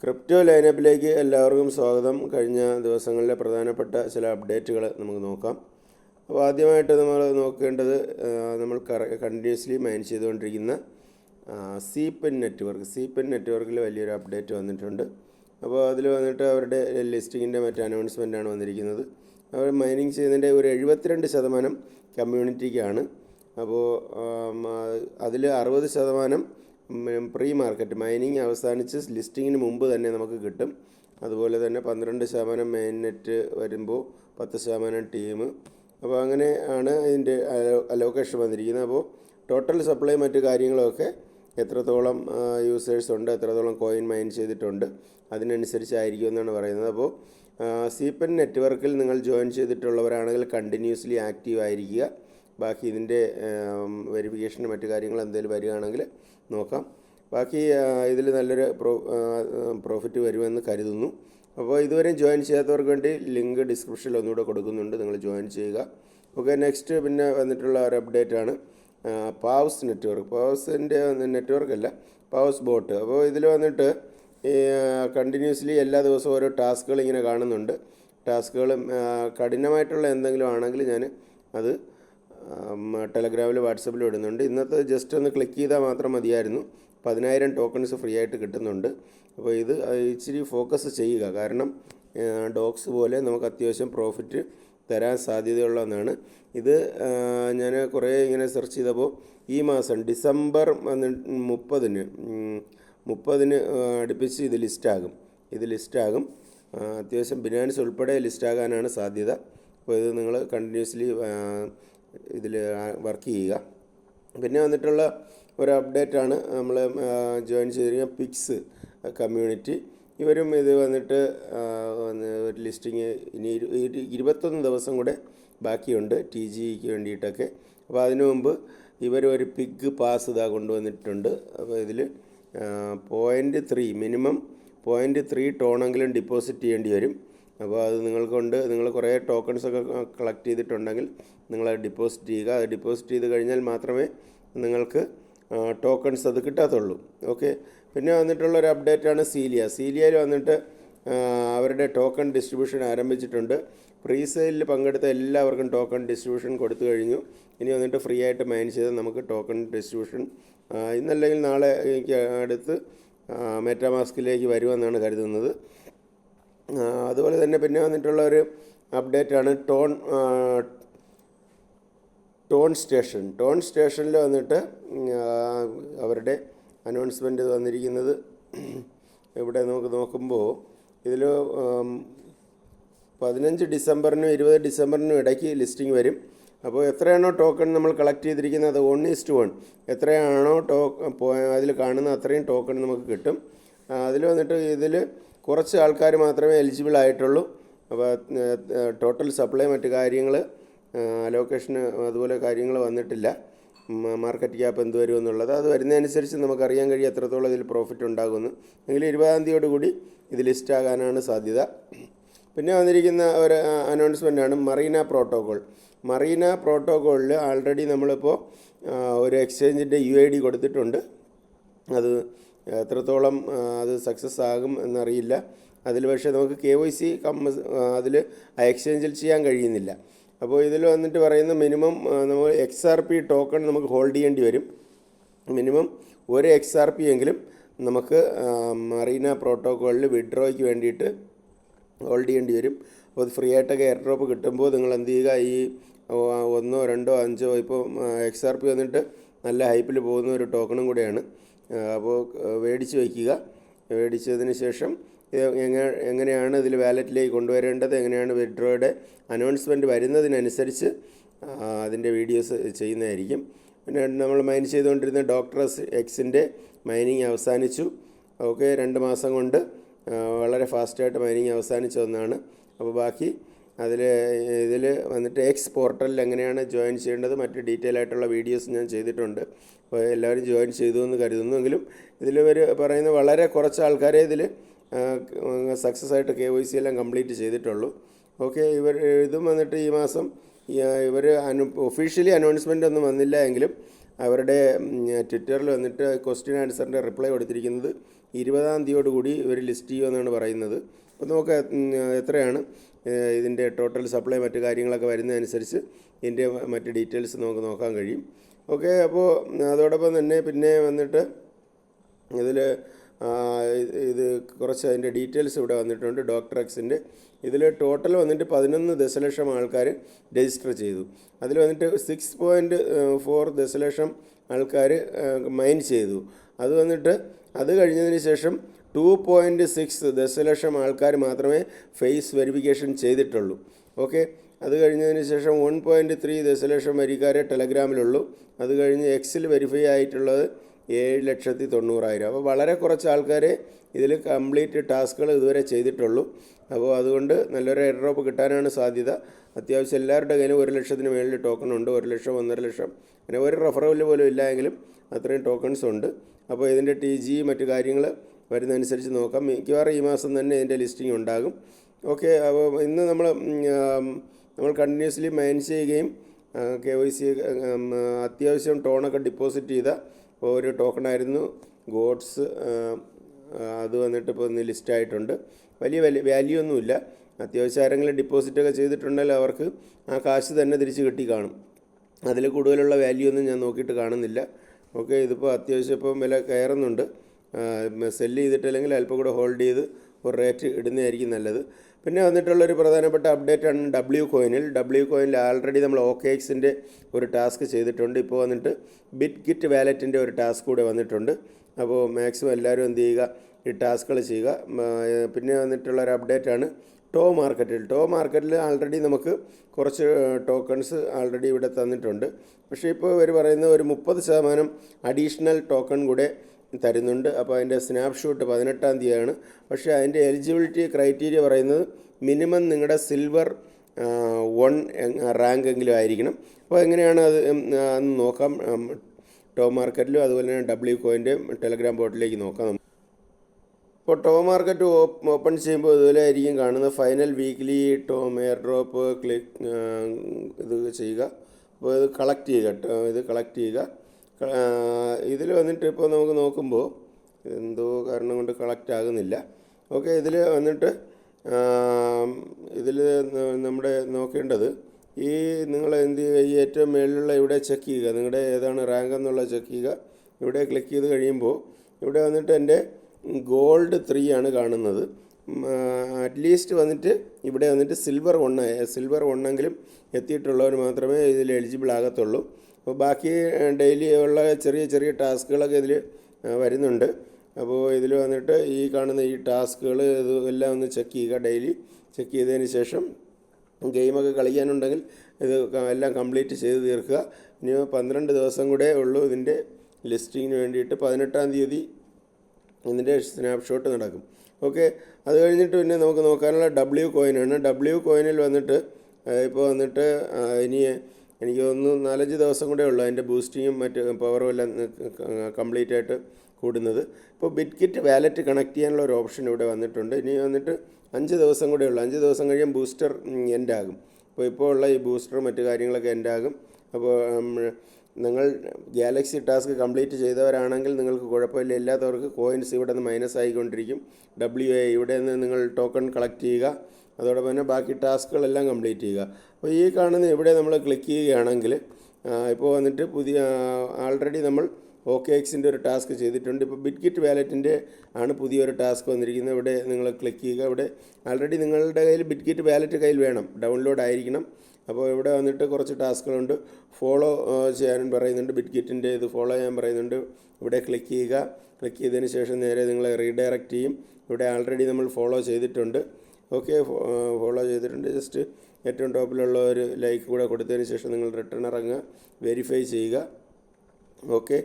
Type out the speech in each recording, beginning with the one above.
Crypto ലൈനപ്പിലേക്ക് എല്ലാവർക്കും സ്വാഗതം. കഴിഞ്ഞ ദിവസങ്ങളിലെ പ്രധാനപ്പെട്ട ചില അപ്ഡേറ്റുകൾ നമുക്ക് നോക്കാം. അപ്പോൾ ആദ്യമായിട്ട് നമ്മൾ നോക്കേണ്ടത് നമ്മൾ കണ്ടിന്യൂസ്ലി മൈൻ ചെയ്തുകൊണ്ടിരിക്കുന്ന സീപ്പൻ നെറ്റ്വർക്ക്. സീപ്പൻ നെറ്റ്വർക്കിൽ വലിയൊരു അപ്ഡേറ്റ് വന്നിട്ടുണ്ട്. അപ്പോൾ അതിൽ വന്നിട്ട് അവരുടെ ലിസ്റ്റിങ്ങിന്റെ മറ്റ് ആണ് വന്നിരിക്കുന്നത്. അവർ മൈനിങ് ചെയ്യുന്നതിന്റെ ഒരു എഴുപത്തിരണ്ട് ശതമാനം കമ്മ്യൂണിറ്റിക്കാണ്. അപ്പോൾ അതിൽ അറുപത് ശതമാനം പ്രീ മാർക്കറ്റ് മൈനിങ് അവസാനിച്ച് ലിസ്റ്റിങ്ങിന് മുമ്പ് തന്നെ നമുക്ക് കിട്ടും. അതുപോലെ തന്നെ പന്ത്രണ്ട് ശതമാനം മെയിൻ നെറ്റ് വരുമ്പോൾ പത്ത് ശതമാനം ടീം അപ്പോൾ അങ്ങനെ ആണ് ഇതിന്റെ അലോക്കേഷൻ വന്നിരിക്കുന്നത്. അപ്പോൾ ടോട്ടൽ സപ്ലൈ മറ്റു കാര്യങ്ങളൊക്കെ എത്രത്തോളം യൂസേഴ്സ് ഉണ്ട് എത്രത്തോളം കോയിൻ മൈൻ ചെയ്തിട്ടുണ്ട് അതിനനുസരിച്ചായിരിക്കും എന്നാണ് പറയുന്നത്. അപ്പോൾ സീപ്പൻ നെറ്റ്വർക്കിൽ നിങ്ങൾ ജോയിൻ ചെയ്തിട്ടുള്ളവരാണെങ്കിൽ കണ്ടിന്യൂസ്ലി ആക്റ്റീവ് ആയിരിക്കുക. ബാക്കി ഇതിന്റെ വെരിഫിക്കേഷൻ മറ്റു കാര്യങ്ങൾ എന്തെങ്കിലും വരികയാണെങ്കിൽ നോക്കാം. ബാക്കി ഇതിൽ നല്ലൊരു പ്രോ പ്രോഫിറ്റ് വരുമെന്ന് കരുതുന്നു. അപ്പോൾ ഇതുവരെയും ജോയിൻ ചെയ്യാത്തവർക്ക് വേണ്ടി ലിങ്ക് ഡിസ്ക്രിപ്ഷനിൽ ഒന്നുകൂടെ കൊടുക്കുന്നുണ്ട്. നിങ്ങൾ ജോയിൻ ചെയ്യുക. ഓക്കെ നെക്സ്റ്റ് പിന്നെ വന്നിട്ടുള്ള ഒരു അപ്ഡേറ്റ് ആണ്. പാവസ് നെറ്റ്വർക്ക്. പാവസിന്റെ നെറ്റ്വർക്ക് അല്ല പാവസ് ബോട്ട്. അപ്പോൾ ഇതിൽ വന്നിട്ട് കണ്ടിന്യൂസ്ലി എല്ലാ ദിവസവും ഓരോ ടാസ്കുകൾ ഇങ്ങനെ കാണുന്നുണ്ട്. ടാസ്കുകൾ കഠിനമായിട്ടുള്ള എന്തെങ്കിലും ആണെങ്കിൽ ഞാൻ അത് ടെലഗ്രാമിൽ വാട്സപ്പിൽ ഇടുന്നുണ്ട്. ഇന്നത്തെ ജസ്റ്റ് ഒന്ന് ക്ലിക്ക് ചെയ്താൽ മാത്രം മതിയായിരുന്നു. പതിനായിരം ടോക്കൺസ് ഫ്രീ ആയിട്ട് കിട്ടുന്നുണ്ട്. അപ്പോൾ ഇത് ഇച്ചിരി ഫോക്കസ് ചെയ്യുക. കാരണം ഡോക്സ് പോലെ നമുക്ക് അത്യാവശ്യം പ്രോഫിറ്റ് തരാൻ സാധ്യതയുള്ള ഒന്നാണ്. ഇത് ഞാൻ കുറേ ഇങ്ങനെ സെർച്ച് ചെയ്തപ്പോൾ ഈ മാസം ഡിസംബർ മുപ്പതിന് മുപ്പതിന് അടുപ്പിച്ച് ഇത് ലിസ്റ്റാകും. ഇത് ലിസ്റ്റാകും. അത്യാവശ്യം ബിനാൻസ് ഉൾപ്പെടെ ലിസ്റ്റാകാനാണ് സാധ്യത. അപ്പോൾ ഇത് നിങ്ങൾ കണ്ടിന്യൂസ്ലി ഇതിൽ വർക്ക് ചെയ്യുക. പിന്നെ വന്നിട്ടുള്ള ഒരു അപ്ഡേറ്റാണ് നമ്മൾ ജോയിൻ ചെയ്തിരിക്കുന്ന പിക്സ് കമ്മ്യൂണിറ്റി ഇവരും ഇത് വന്നിട്ട് ഒരു ലിസ്റ്റിങ് ഇനി ഇരുപത്തൊന്ന് ദിവസം കൂടെ ബാക്കിയുണ്ട് ടി ജിക്ക് വേണ്ടിയിട്ടൊക്കെ. അപ്പോൾ അതിനു മുമ്പ് ഇവർ ഒരു പിഗ് പാസ് ഇതാ കൊണ്ടുവന്നിട്ടുണ്ട്. അപ്പോൾ ഇതിൽ point three minimum point three ടോണെങ്കിലും deposit ചെയ്യേണ്ടി വരും. അപ്പോൾ അത് നിങ്ങൾക്കൊണ്ട് നിങ്ങൾ കുറേ ടോക്കൺസ് ഒക്കെ കളക്ട് ചെയ്തിട്ടുണ്ടെങ്കിൽ നിങ്ങൾ ഡിപ്പോസിറ്റ് ചെയ്യുക. അത് ഡിപ്പോസിറ്റ് ചെയ്ത് കഴിഞ്ഞാൽ മാത്രമേ നിങ്ങൾക്ക് ടോക്കൺസ് അത് കിട്ടാത്തുള്ളൂ. ഓക്കെ പിന്നെ വന്നിട്ടുള്ള ഒരു അപ്ഡേറ്റാണ് സീലിയ സീലിയയിൽ വന്നിട്ട് അവരുടെ ടോക്കൺ ഡിസ്ട്രിബ്യൂഷൻ ആരംഭിച്ചിട്ടുണ്ട്. പ്രീ സെയിലിൽ പങ്കെടുത്ത എല്ലാവർക്കും ടോക്കൺ ഡിസ്ട്രിബ്യൂഷൻ കൊടുത്തു കഴിഞ്ഞു. ഇനി വന്നിട്ട് ഫ്രീ ആയിട്ട് മൈൻ ചെയ്ത് നമുക്ക് ടോക്കൺ ഡിസ്ട്രിബ്യൂഷൻ ഇന്നല്ലെങ്കിൽ നാളെ എനിക്ക് അടുത്ത് മെറ്റാമാസ്കിലേക്ക് വരുമെന്നാണ് കരുതുന്നത്. അതുപോലെ തന്നെ പിന്നെ വന്നിട്ടുള്ള ഒരു അപ്ഡേറ്റാണ് ടോൺ ടോൺ സ്റ്റേഷൻ. ടോൺ സ്റ്റേഷനിൽ വന്നിട്ട് അവരുടെ അനൗൺസ്മെന്റ് വന്നിരിക്കുന്നത് ഇവിടെ നമുക്ക് നോക്കുമ്പോൾ ഇതിൽ പതിനഞ്ച് ഡിസംബറിനും ഇരുപത് ഡിസംബറിനും ഇടയ്ക്ക് ലിസ്റ്റിംഗ് വരും. അപ്പോൾ എത്രയാണോ ടോക്കൺ നമ്മൾ കളക്ട് ചെയ്തിരിക്കുന്നത്? അത് വൺ ഈസ്റ്റ് വൺ എത്രയാണോ ടോ അതിൽ കാണുന്ന അത്രയും ടോക്കൺ നമുക്ക് കിട്ടും. അതിൽ വന്നിട്ട് ഇതിൽ കുറച്ച് ആൾക്കാർ മാത്രമേ എലിജിബിൾ ആയിട്ടുള്ളൂ. അപ്പോൾ ടോട്ടൽ സപ്ലൈ മറ്റു കാര്യങ്ങൾ അലോക്കേഷന് അതുപോലെ കാര്യങ്ങൾ വന്നിട്ടില്ല. മാർക്കറ്റ് ക്യാപ്പ് എന്ത് വരും എന്നുള്ളത്. അത് വരുന്നതനുസരിച്ച് നമുക്കറിയാൻ കഴിയും എത്രത്തോളം ഇതിൽ പ്രോഫിറ്റ് ഉണ്ടാകുമെന്ന്. എങ്കിൽ ഇരുപതാം തീയതിയോട് കൂടി ഇത് ലിസ്റ്റ് ആകാനാണ് സാധ്യത. പിന്നെ വന്നിരിക്കുന്ന ഒരു അനൗൺസ്മെന്റാണ് മറീന പ്രോട്ടോകോൾ മറീന പ്രോട്ടോകോളിൽ ആൾറെഡി നമ്മളിപ്പോൾ ഒരു എക്സ്ചേഞ്ചിന്റെ യു ഐ ഡി കൊടുത്തിട്ടുണ്ട്. അത് എത്രത്തോളം അത് സക്സസ് ആകും എന്നറിയില്ല. അതിൽ പക്ഷേ നമുക്ക് കെ വൈ സി കമ്മ അതിൽ എക്സ്ചേഞ്ചിൽ ചെയ്യാൻ കഴിയുന്നില്ല. അപ്പോൾ ഇതിൽ വന്നിട്ട് പറയുന്ന മിനിമം നമ്മൾ എക്സ് ആർ പി ടോക്കൺ നമുക്ക് ഹോൾഡ് ചെയ്യേണ്ടി വരും. മിനിമം ഒരു എക്സ് ആർ പി എങ്കിലും നമുക്ക് മറീന പ്രോട്ടോക്കോളിൽ വിഡ്രോയ്ക്ക് വേണ്ടിയിട്ട് ഹോൾഡ് ചെയ്യേണ്ടി വരും. അപ്പോൾ ഫ്രീ ആയിട്ടൊക്കെ എയർ ഡ്രോപ്പ് കിട്ടുമ്പോൾ നിങ്ങൾ എന്ത് ചെയ്യുക ഈ ഒന്നോ രണ്ടോ അഞ്ചോ ഇപ്പോൾ എക്സ് ആർ പി വന്നിട്ട് നല്ല ഹൈപ്പിൽ പോകുന്ന ഒരു ടോക്കണും കൂടെയാണ്. അപ്പോൾ മേടിച്ച് വയ്ക്കുക. മേടിച്ചതിന് ശേഷം എങ്ങനെ എങ്ങനെയാണ് ഇതിൽ വാലറ്റിലേക്ക് കൊണ്ടുവരേണ്ടത് എങ്ങനെയാണ് വിഡ്രോയുടെ അനൗൺസ്മെന്റ് വരുന്നതിനനുസരിച്ച് അതിന്റെ വീഡിയോസ് ചെയ്യുന്നതായിരിക്കും. പിന്നെ നമ്മൾ മൈൻ ചെയ്തുകൊണ്ടിരുന്ന ഡോക്ടറസ് എക്സിന്റെ മൈനിങ് അവസാനിച്ചു. ഓക്കെ രണ്ട് മാസം കൊണ്ട് വളരെ ഫാസ്റ്റായിട്ട് മൈനിങ് അവസാനിച്ച ഒന്നാണ്. അപ്പോൾ ബാക്കി അതിൽ ഇതിൽ വന്നിട്ട് എക്സ് പോർട്ടലിൽ എങ്ങനെയാണ് ജോയിൻ ചെയ്യേണ്ടത് മറ്റ് ഡീറ്റെയിൽ ആയിട്ടുള്ള വീഡിയോസ് ഞാൻ ചെയ്തിട്ടുണ്ട്. അപ്പോൾ എല്ലാവരും ജോയിൻ ചെയ്തു എന്ന് കരുതുന്നുവെങ്കിലും ഇതിൽ ഇവർ പറയുന്ന വളരെ കുറച്ച് ആൾക്കാരെ ഇതിൽ സക്സസ് ആയിട്ട് കെ വൈ സി എല്ലാം കംപ്ലീറ്റ് ചെയ്തിട്ടുള്ളൂ. ഓക്കെ ഇവർ ഇതും വന്നിട്ട് ഈ മാസം ഇവർ അനു ഒഫീഷ്യലി അനൗൺസ്മെന്റ് ഒന്നും വന്നില്ല എങ്കിലും അവരുടെ ട്വിറ്ററിൽ വന്നിട്ട് ക്വസ്റ്റ്യൻ ആൻസറിന്റെ റിപ്ലൈ കൊടുത്തിരിക്കുന്നത് ഇരുപതാം തീയതിയോടുകൂടി ഇവർ ലിസ്റ്റ് ചെയ്യുമെന്നാണ് പറയുന്നത്. അപ്പോൾ നമുക്ക് എത്രയാണ്? ഇതിന്റെ ടോട്ടൽ സപ്ലൈ മറ്റു കാര്യങ്ങളൊക്കെ വരുന്നതനുസരിച്ച് ഇതിന്റെ മറ്റ് ഡീറ്റെയിൽസ് നമുക്ക് നോക്കാൻ കഴിയും. ഓക്കെ അപ്പോൾ അതോടൊപ്പം തന്നെ പിന്നെ വന്നിട്ട് ഇതിൽ ഇത് കുറച്ച് അതിന്റെ ഡീറ്റെയിൽസ് ഇവിടെ വന്നിട്ടുണ്ട് ഡോക്ടർ എക്സിന്റെ ഇതിൽ ടോട്ടൽ വന്നിട്ട് പതിനൊന്ന് ദശലക്ഷം ആൾക്കാർ രജിസ്റ്റർ ചെയ്തു. അതിൽ വന്നിട്ട് സിക്സ് പോയിന്റ് ഫോർ ദശലക്ഷം ആൾക്കാർ മൈൻ ചെയ്തു. അത് വന്നിട്ട് അത് കഴിഞ്ഞതിന് ശേഷം ടു പോയിന്റ് സിക്സ് ദശലക്ഷം ആൾക്കാർ മാത്രമേ ഫേസ് വെരിഫിക്കേഷൻ ചെയ്തിട്ടുള്ളൂ. ഓക്കെ അത് കഴിഞ്ഞതിന് ശേഷം വൺ പോയിന്റ് ത്രീ ദശലക്ഷം വരിക്കാരെ ടെലഗ്രാമിലുള്ളൂ അത് കഴിഞ്ഞ് എക്സിൽ വെരിഫൈ ആയിട്ടുള്ളത് ഏഴ് ലക്ഷത്തി തൊണ്ണൂറായിരം. അപ്പോൾ വളരെ കുറച്ച് ആൾക്കാരെ ഇതിൽ കംപ്ലീറ്റ് ടാസ്കുകൾ ഇതുവരെ ചെയ്തിട്ടുള്ളൂ. അപ്പോൾ അതുകൊണ്ട് നല്ലൊരു എയർ ഡ്രോപ്പ് കിട്ടാനാണ് സാധ്യത. അത്യാവശ്യം എല്ലാവരുടെ കയ്യിലും ഒരു ലക്ഷത്തിന് മേളിൽ ടോക്കൺ ഉണ്ട്. ഒരു ലക്ഷം ഒന്നര ലക്ഷം. അങ്ങനെ ഒരു റെഫറബിൾ പോലും ഇല്ല എങ്കിലും അത്രയും ടോക്കൺസ് ഉണ്ട്. അപ്പോൾ ഇതിന്റെ ടി ജി മറ്റു കാര്യങ്ങൾ വരുന്നതനുസരിച്ച് നോക്കാം. മിക്കവാറും ഈ മാസം തന്നെ ഇതിന്റെ ലിസ്റ്റിംഗ് ഉണ്ടാകും. ഓക്കെ അപ്പോൾ ഇന്ന് നമ്മൾ നമ്മൾ കണ്ടിന്യൂസ്ലി മൈൻ ചെയ്യുകയും കെ വൈ സി അത്യാവശ്യം ടോണൊക്കെ ഡിപ്പോസിറ്റ് ചെയ്ത ഒരു ടോക്കണായിരുന്നു ഗോഡ്സ് അത് വന്നിട്ട് ഇപ്പോൾ ഇന്ന് ലിസ്റ്റായിട്ടുണ്ട് വലിയ വലിയ വാല്യൂ ഒന്നുമില്ല. അത്യാവശ്യം ആരെങ്കിലും ഡിപ്പോസിറ്റൊക്കെ ചെയ്തിട്ടുണ്ടെങ്കിൽ അവർക്ക് ആ കാശ് തന്നെ തിരിച്ച് കിട്ടി കാണും. അതിൽ കൂടുതലുള്ള വാല്യൂ ഒന്നും ഞാൻ നോക്കിയിട്ട് കാണുന്നില്ല. ഓക്കെ ഇതിപ്പോൾ അത്യാവശ്യം ഇപ്പം വില കയറുന്നുണ്ട്. സെല്ല് ചെയ്തിട്ടില്ലെങ്കിൽ അല്പം കൂടെ ഹോൾഡ് ചെയ്ത് ഒരു റേറ്റ് ഇടുന്നതായിരിക്കും നല്ലത്. പിന്നെ വന്നിട്ടുള്ളൊരു പ്രധാനപ്പെട്ട അപ്ഡേറ്റ് ആണ് ഡബ്ല്യു കോയിനിൽ ഡബ്ല്യു കോയിനിൽ ആൾറെഡി നമ്മൾ ഓക്കെ എക്സിന്റെ ഒരു ടാസ്ക് ചെയ്തിട്ടുണ്ട്. ഇപ്പോൾ വന്നിട്ട് ബിറ്റ് ഗിറ്റ് വാലറ്റിന്റെ ഒരു ടാസ്ക് കൂടെ വന്നിട്ടുണ്ട്. അപ്പോൾ മാക്സിമം എല്ലാവരും എന്ത് ചെയ്യുക? ഈ ടാസ്കുകൾ ചെയ്യുക. പിന്നെ വന്നിട്ടുള്ള ഒരു അപ്ഡേറ്റ് ആണ് ടോ മാർക്കറ്റിൽ ടോ മാർക്കറ്റിൽ ആൾറെഡി നമുക്ക് കുറച്ച് ടോക്കൺസ് ആൾറെഡി ഇവിടെ തന്നിട്ടുണ്ട്. പക്ഷേ ഇപ്പോൾ ഇവർ പറയുന്ന ഒരു മുപ്പത് ശതമാനം അഡീഷണൽ ടോക്കൺ കൂടെ തരുന്നുണ്ട്. അപ്പോൾ അതിന്റെ സ്നാപ്ഷോട്ട് പതിനെട്ടാം തീയതിയാണ്. പക്ഷേ അതിന്റെ എലിജിബിലിറ്റി ക്രൈറ്റീരിയ പറയുന്നത് മിനിമം നിങ്ങളുടെ സിൽവർ വൺ റാങ്ക് എങ്കിലും ആയിരിക്കണം. അപ്പോൾ എങ്ങനെയാണ് അത് അന്ന് നോക്കാം. ടോ മാർക്കറ്റിലും അതുപോലെ തന്നെ ഡബ്ല്യു കോയിന്റെയും ടെലഗ്രാം ബോട്ടിലേക്ക് നോക്കാം ഇപ്പോൾ ടോ മാർക്കറ്റ് ഓപ്പൺ ചെയ്യുമ്പോൾ ഇതുപോലെ ആയിരിക്കും കാണുന്നത്. Final weekly to air drop click ഇത് ചെയ്യുക. അപ്പോൾ ഇത് കളക്ട് ചെയ്യുക ഇത് കളക്ട് ചെയ്യുക. ഇതിൽ വന്നിട്ട് ഇപ്പോൾ നമുക്ക് നോക്കുമ്പോൾ എന്തോ കാരണം കൊണ്ട് കളക്റ്റ് ആകുന്നില്ല. ഓക്കെ ഇതിൽ വന്നിട്ട് ഇതിൽ നമ്മുടെ നോക്കേണ്ടത് ഈ നിങ്ങൾ എന്ത് ചെയ്യുക ഈ ഏറ്റവും മേളിലുള്ള ഇവിടെ ചെക്ക് ചെയ്യുക. നിങ്ങളുടെ ഏതാണ് റാങ്ക് എന്നുള്ളത് ചെക്ക് ചെയ്യുക. ഇവിടെ ക്ലിക്ക് ചെയ്ത് കഴിയുമ്പോൾ ഇവിടെ വന്നിട്ട് എന്റെ ഗോൾഡ് ത്രീ ആണ് കാണുന്നത്. അറ്റ്ലീസ്റ്റ് വന്നിട്ട് ഇവിടെ വന്നിട്ട് സിൽവർ വൺ സിൽവർ വണ്ണെങ്കിലും എത്തിയിട്ടുള്ളവർ മാത്രമേ ഇതിൽ എലിജിബിൾ ആകത്തുള്ളൂ. അപ്പോൾ ബാക്കി ഡെയിലി ഉള്ള ചെറിയ ചെറിയ ടാസ്കുകളൊക്കെ ഇതിൽ വരുന്നുണ്ട്. അപ്പോൾ ഇതിൽ വന്നിട്ട് ഈ കാണുന്ന ഈ ടാസ്കുകൾ ഇത് എല്ലാം ഒന്ന് ചെക്ക് ചെയ്യുക ഡെയിലി ചെക്ക് ചെയ്തതിന് ശേഷം ഗെയിമൊക്കെ കളിക്കാനുണ്ടെങ്കിൽ ഇത് എല്ലാം കംപ്ലീറ്റ് ചെയ്ത് തീർക്കുക. ഇനി പന്ത്രണ്ട് ദിവസം കൂടെ ഉള്ളൂ ഇതിന്റെ ലിസ്റ്റിങ്ങിന് വേണ്ടിയിട്ട്. പതിനെട്ടാം തീയതി ഇതിന്റെ സ്നാപ്ഷോട്ട് നടക്കും. ഓക്കെ അത് കഴിഞ്ഞിട്ട് പിന്നെ നമുക്ക് നോക്കാനുള്ള ഡബ്ല്യു കോയിനാണ് ഡബ്ല്യു കോയിനിൽ വന്നിട്ട് ഇപ്പോൾ വന്നിട്ട് ഇനി എനിക്ക് തോന്നുന്നു നാലഞ്ച് ദിവസം കൂടെ ഉള്ളൂ അതിന്റെ ബൂസ്റ്റിങ്ങും മറ്റ് പവറും എല്ലാം കംപ്ലീറ്റ് ആയിട്ട് കൂടുന്നത്. ഇപ്പോൾ ബിറ്റ്കിറ്റ് വാലറ്റ് കണക്ട് ചെയ്യാനുള്ള ഒരു ഓപ്ഷൻ ഇവിടെ വന്നിട്ടുണ്ട്. ഇനി വന്നിട്ട് അഞ്ച് ദിവസം കൂടെ ഉള്ളൂ. അഞ്ച് ദിവസം കഴിയും ബൂസ്റ്റർ എൻഡാകും അപ്പോൾ ഇപ്പോൾ ഉള്ള ഈ ബൂസ്റ്റർ മറ്റു കാര്യങ്ങളൊക്കെ എൻഡാകും അപ്പോൾ നിങ്ങൾ ഗാലക്സി ടാസ്ക് കംപ്ലീറ്റ് ചെയ്തവരാണെങ്കിൽ നിങ്ങൾക്ക് കുഴപ്പമില്ല. ഇല്ലാത്തവർക്ക് കോയിൻസ് ഇവിടെ നിന്ന് മൈനസ് ആയിക്കൊണ്ടിരിക്കും. ഡബ്ല്യു എ ഇവിടെ നിന്ന് നിങ്ങൾ ടോക്കൺ കളക്ട് ചെയ്യുക. അതോടൊപ്പം തന്നെ ബാക്കി ടാസ്കുകളെല്ലാം കംപ്ലീറ്റ് ചെയ്യുക. അപ്പോൾ ഈ കാണുന്ന ഇവിടെ നമ്മൾ ക്ലിക്ക് ചെയ്യുകയാണെങ്കിൽ ഇപ്പോൾ വന്നിട്ട് പുതിയ ആൾറെഡി നമ്മൾ ഓക്കെ എക്സിന്റെ ഒരു ടാസ്ക് ചെയ്തിട്ടുണ്ട്. ഇപ്പോൾ ബിറ്റ്കിറ്റ് വാലറ്റിന്റെ ആണ് പുതിയൊരു ടാസ്ക് വന്നിരിക്കുന്നത്. ഇവിടെ നിങ്ങൾ ക്ലിക്ക് ചെയ്യുക. ഇവിടെ ആൾറെഡി നിങ്ങളുടെ കയ്യിൽ ബിറ്റ്കിറ്റ് വാലറ്റ് കയ്യിൽ വേണം. ഡൗൺലോഡ് ആയിരിക്കണം. അപ്പോൾ ഇവിടെ വന്നിട്ട് കുറച്ച് ടാസ്കുകളുണ്ട്. ഫോളോ ചെയ്യാനും പറയുന്നുണ്ട്. ബിറ്റ്ഗിറ്റിന്റെ ഇത് ഫോളോ ചെയ്യാൻ പറയുന്നുണ്ട്. ഇവിടെ ക്ലിക്ക് ചെയ്യുക. ക്ലിക്ക് ചെയ്തതിന് ശേഷം നേരെ നിങ്ങളെ റീഡയറക്റ്റ് ചെയ്യും. ഇവിടെ ആൾറെഡി നമ്മൾ ഫോളോ ചെയ്തിട്ടുണ്ട്. ഓക്കെ ഫോളോ ചെയ്തിട്ടുണ്ട്. ജസ്റ്റ് ഏറ്റവും ടോപ്പിലുള്ള ഒരു ലൈക്ക് കൂടെ കൊടുത്തതിന് ശേഷം നിങ്ങൾ റിട്ടേൺ ഇറങ്ങുക. വെരിഫൈ ചെയ്യുക. ഓക്കെ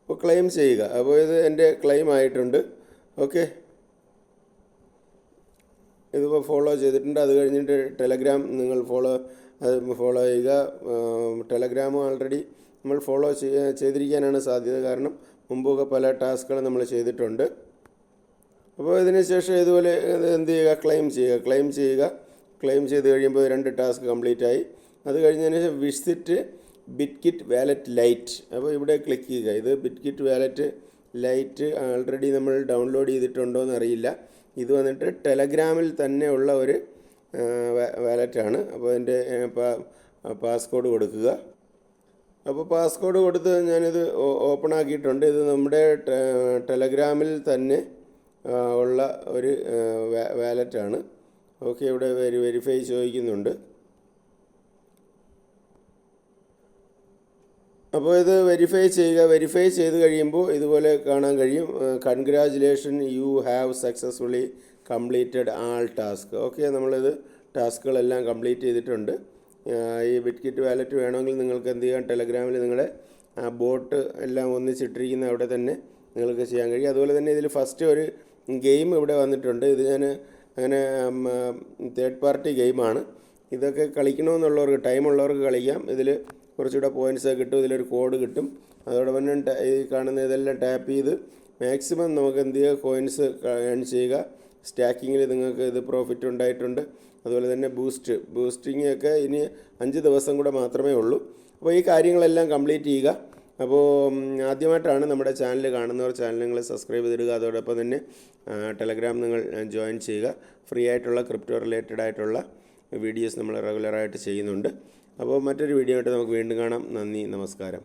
അപ്പോൾ ക്ലെയിം ചെയ്യുക. അപ്പോൾ ഇത് എന്റെ ക്ലെയിം ആയിട്ടുണ്ട്. ഓക്കെ ഇതിപ്പോൾ ഫോളോ ചെയ്തിട്ടുണ്ട്. അത് കഴിഞ്ഞിട്ട് ടെലഗ്രാം നിങ്ങൾ ഫോളോ ഫോളോ ചെയ്യുക. ടെലഗ്രാം ഓൾറെഡി നമ്മൾ ഫോളോ ചെയ്തിരിക്കാനാണ് സാധ്യത. കാരണം മുമ്പൊക്കെ പല ടാസ്കുകൾ നമ്മൾ ചെയ്തിട്ടുണ്ട്. അപ്പോൾ ഇതിന് ശേഷം ഇതുപോലെ എന്ത് ചെയ്യുക? ക്ലെയിം ചെയ്യുക. ക്ലെയിം ചെയ്യുക. ക്ലെയിം ചെയ്ത് കഴിയുമ്പോൾ രണ്ട് ടാസ്ക് കംപ്ലീറ്റ് ആയി. അത് കഴിഞ്ഞതിന് ശേഷം വിസിറ്റ് ബിറ്റ്കിറ്റ് വാലറ്റ് ലൈറ്റ് അപ്പോൾ ഇവിടെ ക്ലിക്ക് ചെയ്യുക. ഇത് ബിറ്റ്കിറ്റ് വാലറ്റ് ലൈറ്റ് ആൾറെഡി നമ്മൾ ഡൗൺലോഡ് ചെയ്തിട്ടുണ്ടോ എന്നറിയില്ല ഇത് വന്നിട്ട് ടെലഗ്രാമിൽ തന്നെ ഉള്ള ഒരു വാലറ്റാണ്. അപ്പോൾ അതിന്റെ പാസ്കോഡ് കൊടുക്കുക. അപ്പോൾ പാസ്കോഡ് കൊടുത്ത് ഞാനിത് ഓപ്പൺ ആക്കിയിട്ടുണ്ട് ഇത് നമ്മുടെ ടെലഗ്രാമിൽ തന്നെ ഉള്ള ഒരു വാലറ്റാണ്. ഓക്കെ ഇവിടെ വെരി വെരിഫൈ ചോദിക്കുന്നുണ്ട്. അപ്പോൾ ഇത് വെരിഫൈ ചെയ്യുക വെരിഫൈ ചെയ്ത് കഴിയുമ്പോൾ ഇതുപോലെ കാണാൻ കഴിയും. Congratulation you have successfully completed all task okay നമ്മളിത് ടാസ്കുകളെല്ലാം കംപ്ലീറ്റ് ചെയ്തിട്ടുണ്ട്. ഈ ബിറ്റ്കിറ്റ് വാലറ്റ് വേണമെങ്കിൽ നിങ്ങൾക്ക് എന്ത് ചെയ്യാം? ടെലഗ്രാമിൽ നിങ്ങളുടെ ആ ബോട്ട് എല്ലാം ഒന്നിച്ചിട്ടിരിക്കുന്ന അവിടെ തന്നെ നിങ്ങൾക്ക് ചെയ്യാൻ കഴിയും. അതുപോലെ തന്നെ ഇതിൽ ഫസ്റ്റ് ഒരു ഗെയിം ഇവിടെ വന്നിട്ടുണ്ട്. ഇത് ഞാൻ അങ്ങനെ തേർഡ് പാർട്ടി ഗെയിമാണ് ഇതൊക്കെ കളിക്കണമെന്നുള്ളവർക്ക് ടൈമുള്ളവർക്ക് കളിക്കാം. ഇതിൽ കുറച്ചുകൂടെ പോയിന്റ്സ് കിട്ടും ഇതിലൊരു കോഡ് കിട്ടും. അതോടൊപ്പം തന്നെ ഈ കാണുന്ന ഇതെല്ലാം ടാപ്പ് ചെയ്ത് മാക്സിമം നമുക്ക് എന്ത് ചെയ്യുക? കോയിൻസ് ഏൺ ചെയ്യുക. സ്റ്റാക്കിങ്ങിൽ നിങ്ങൾക്ക് ഇത് പ്രോഫിറ്റ് ഉണ്ടായിട്ടുണ്ട്. അതുപോലെ തന്നെ ബൂസ്റ്റ് ബൂസ്റ്റിംഗ് ഒക്കെ ഇനി അഞ്ച് ദിവസം കൂടെ മാത്രമേ ഉള്ളൂ. അപ്പോൾ ഈ കാര്യങ്ങളെല്ലാം കംപ്ലീറ്റ് ചെയ്യുക. അപ്പോൾ ആദ്യമായിട്ടാണ് നമ്മുടെ ചാനൽ കാണുന്നവർ ചാനൽ നിങ്ങൾ സബ്സ്ക്രൈബ് ചെയ്തിടുക. അതോടൊപ്പം തന്നെ ടെലഗ്രാം നിങ്ങൾ ജോയിൻ ചെയ്യുക. ഫ്രീ ആയിട്ടുള്ള ക്രിപ്റ്റോ റിലേറ്റഡ് ആയിട്ടുള്ള വീഡിയോസ് നമ്മൾ റെഗുലറായിട്ട് ചെയ്യുന്നുണ്ട്. അപ്പോൾ മറ്റൊരു വീഡിയോ ആയിട്ട് നമുക്ക് വീണ്ടും കാണാം. നന്ദി നമസ്കാരം.